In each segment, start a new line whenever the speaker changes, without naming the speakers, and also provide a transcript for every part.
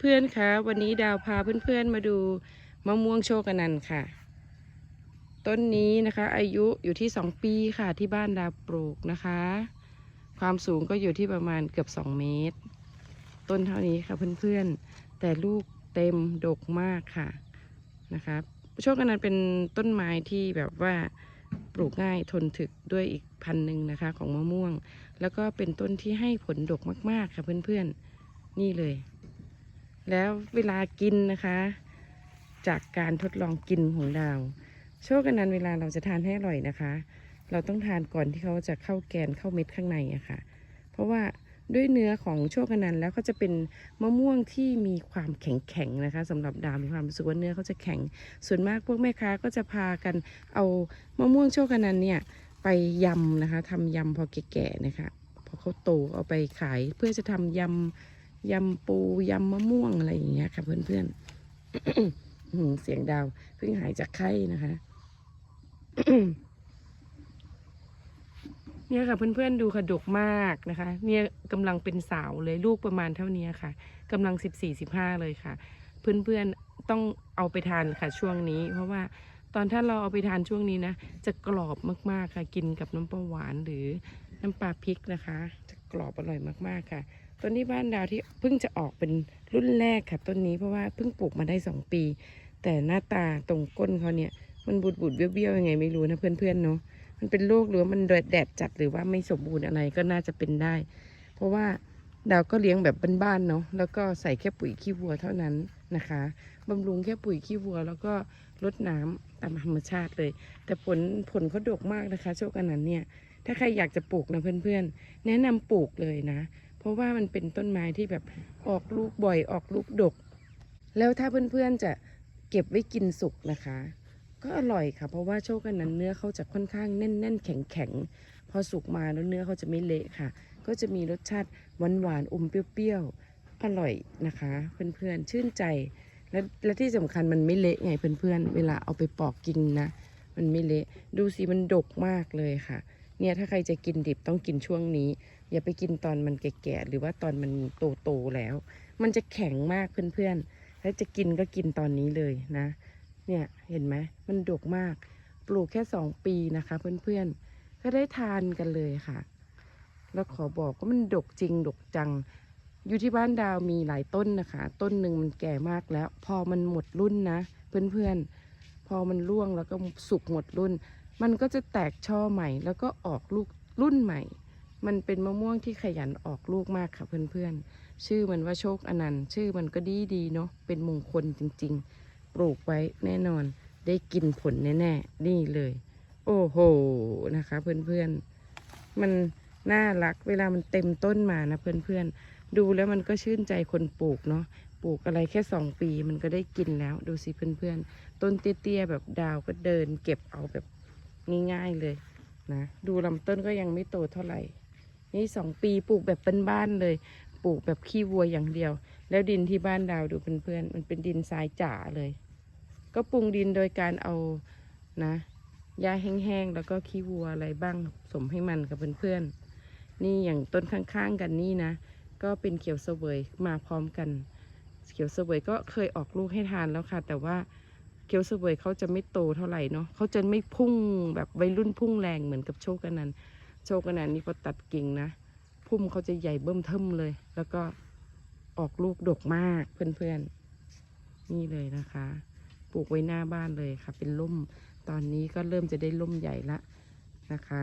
เพื่อนๆคะวันนี้ดาวพาเพื่อนๆมาดูมะม่วงโชคนันค่ะ ต้นนี้นะคะ อายุอยู่ที่2ปีค่ะที่บ้านดาวปลูกนะคะ ความสูงก็อยู่ที่ประมาณเกือบ2เมตร ต้นเท่านี้ค่ะเพื่อนๆ แต่ลูกเต็มดกมากค่ะนะคะโชคนันเป็นต้นไม้ที่แบบว่าปลูกง่ายทนถึกด้วยอีกพันหนึ่งนะคะ ของมะม่วง แล้วก็เป็นต้นที่ให้ผลดกมากๆค่ะเพื่อนๆ นี่เลย แล้วเวลากินนะคะ จากการทดลองกินของดาวโชคกันนั้นเวลาเราจะทานให้อร่อยนะคะ เราต้องทานก่อนที่เขาจะเข้าแกนเข้าเม็ดข้างในอะค่ะ เพราะว่าด้วยเนื้อของโชคกันนั้นแล้วก็จะเป็นมะม่วงที่มีความแข็งๆนะคะสำหรับดาวมีความรู้สึกว่าเนื้อเขาจะแข็ง ส่วนมากพวกแม่ค้าก็จะพากันเอามะม่วงโชคกันนั้นเนี่ยไปยำนะคะทำยำพอแก่ๆนะคะพอเขาโตเอาไปขายเพื่อจะทำยำ ยำปูยำมะม่วงอะไรอย่างเงี้ยค่ะเพื่อนๆอื้อหือเสียงดาวเพิ่งหายจากไข้นะคะเนี่ยค่ะเพื่อนๆดูค่ะดกมากนะคะ เนี่ยกำลังเป็นสาวเลยลูกประมาณเท่านี้ค่ะกำลังสิบสี่สิบห้าเลยค่ะ เพื่อนๆต้องเอาไปทานค่ะช่วงนี้ เพราะว่าตอนถ้าเราเอาไปทานช่วงนี้นะจะกรอบมากๆค่ะกินกับน้ำปลาหวานหรือน้ำปลาพริกนะคะ จะกรอบอร่อยมากๆค่ะ ต้นที่บ้านดาวที่เพิ่งจะออกเป็นรุ่นแรกค่ะต้นนี้เพราะว่าเพิ่งปลูกมาได้สองปี แต่หน้าตาตรงก้นเขาเนี่ย มันบูดบูดเบี้ยวๆยังไงไม่รู้นะเพื่อนๆเนาะมันเป็นโรคหรือว่ามันแดดจัดหรือว่าไม่สมบูรณ์อะไรก็น่าจะเป็นได้ เพราะว่าดาวก็เลี้ยงแบบบ้านๆเนาะแล้วก็ใส่แค่ปุ๋ยขี้วัวเท่านั้นนะคะบำรุงแค่ปุ๋ยขี้วัว แล้วก็รดน้ำตามธรรมชาติเลย แต่ผลผลเขาดกมากนะคะโชคอันนั้นเนี่ยถ้าใครอยากจะปลูกนะเพื่อนๆ แนะนำปลูกเลยนะ เพราะว่ามันเป็นต้นไม้ที่แบบออกลูกบ่อยออกลูกดก แล้วถ้าเพื่อนๆจะเก็บไว้กินสุกนะคะ ก็อร่อยค่ะ เพราะว่าโชคกันนั้นเนื้อเขาจะค่อนข้างแน่นๆแข็งๆพอสุกมาแล้วเนื้อเขาจะไม่เละค่ะ ก็จะมีรสชาติหวานๆอมเปรี้ยวๆอร่อยนะคะ เพื่อนๆชื่นใจและและที่สำคัญมันไม่เละไงเพื่อนๆเวลาเอาไปปอกกินนะ มันไม่เละดูสิมันดกมากเลยค่ะ เนี่ยถ้าใครจะกินดิบต้องกินช่วงนี้ อย่าไปกินตอนมันแก่ๆหรือว่าตอนมันโตๆแล้ว มันจะแข็งมากเพื่อนๆแล้วจะกินก็กินตอนนี้เลยนะ เนี่ยเห็นไหมมันดกมาก ปลูกแค่สองปีนะคะ เพื่อนๆก็ได้ทานกันเลยค่ะ แล้วขอบอกว่ามันดกจริงดกจังอยู่ที่บ้านดาวมีหลายต้นนะคะ ต้นหนึ่งมันแก่มากแล้ว พอมันหมดรุ่นนะ เพื่อนๆ พอมันร่วงแล้วก็สุกหมดรุ่น มันก็จะแตกช่อใหม่ แล้วก็ออกลูกรุ่นใหม่ มันเป็นมะม่วงที่ขยันออกลูกมากค่ะเพื่อนๆ ชื่อมันว่าโชคอนันต์ ชื่อมันก็ดีดีเนาะ เป็นมงคลจริงๆ ปลูกไว้แน่นอน ได้กินผลแน่ๆ นี่เลย โอ้โห นะคะเพื่อนๆ มันน่ารัก เวลามันเต็มต้นมานะเพื่อนๆ ดูแล้วมันก็ชื่นใจคนปลูกเนาะปลูกอะไรแค่สองปีมันก็ได้กินแล้วดูสิเพื่อนๆ ต้นเตี้ยๆแบบดาวก็เดินเก็บเอาแบบ ง่ายๆเลยนะดูลำต้นก็ยังไม่โตเท่าไหร่ นี่สองปีปลูกแบบเป็นบ้านเลย ปลูกแบบขี้วัวอย่างเดียว แล้วดินที่บ้านดาวดูเพื่อนๆมันเป็นดินทรายจ๋าเลย ก็ปรุงดินโดยการเอานะหญ้าแห้งๆแล้วก็ขี้วัวอะไรบ้างสมให้มันกับเพื่อนๆนี่อย่างต้นข้างๆกันนี่นะ ก็เป็นเขียวเสวยมาพร้อมกัน เขียวเสวยก็เคยออกลูกให้ทานแล้วค่ะ แต่ว่า เขียวเสวยเขาจะไม่โตเท่าไหร่เนาะเขาจะไม่พุ่งแบบวัยรุ่นพุ่งแรงเหมือนกับโชคกันนันโชคกันนันนี่พอตัดกิ่งนะพุ่มเขาจะใหญ่เบิ่มเทิมเลย แล้วก็ออกลูกดกมากเพื่อนๆ นี่เลยนะคะ ปลูกไว้หน้าบ้านเลยค่ะ เป็นร่มตอนนี้ก็เริ่มจะได้ร่มใหญ่ละนะคะ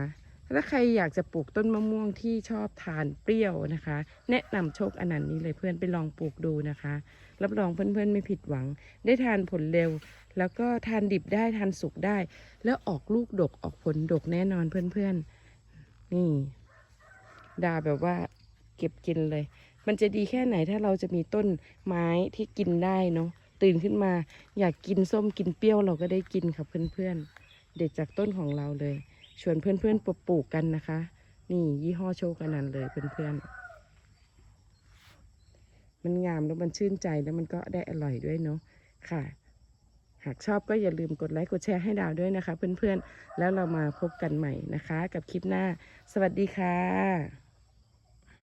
ถ้าใครอยากจะปลูกต้นมะม่วงที่ชอบทานเปรี้ยวนะคะ แนะนำโชคอนันต์นี้เลยเพื่อนไปลองปลูกดูนะคะ รับรองเพื่อนๆไม่ผิดหวัง ได้ทานผลเร็ว แล้วก็ทานดิบได้ทานสุกได้ แล้วออกลูกดกออกผลดกแน่นอนเพื่อนๆ นี่ ดาแบบว่าเก็บกินเลย มันจะดีแค่ไหนถ้าเราจะมีต้นไม้ที่กินได้เนาะตื่นขึ้นมา อยากกินส้มกินเปรี้ยวเราก็ได้กินค่ะเพื่อนๆ เด็ดจากต้นของเราเลย ชวนเพื่อนๆปลูกกันนะคะ นี่ยี่ห้อโชคอนันเลยเพื่อนๆมันงามแล้วมันชื่นใจแล้วมันก็ได้อร่อยด้วยเนาะค่ะ หากชอบก็อย่าลืมกดไลค์กดแชร์ให้ดาวด้วยนะคะ เพื่อนๆ แล้วเรามาพบกันใหม่นะคะ กับคลิปหน้า สวัสดีค่ะ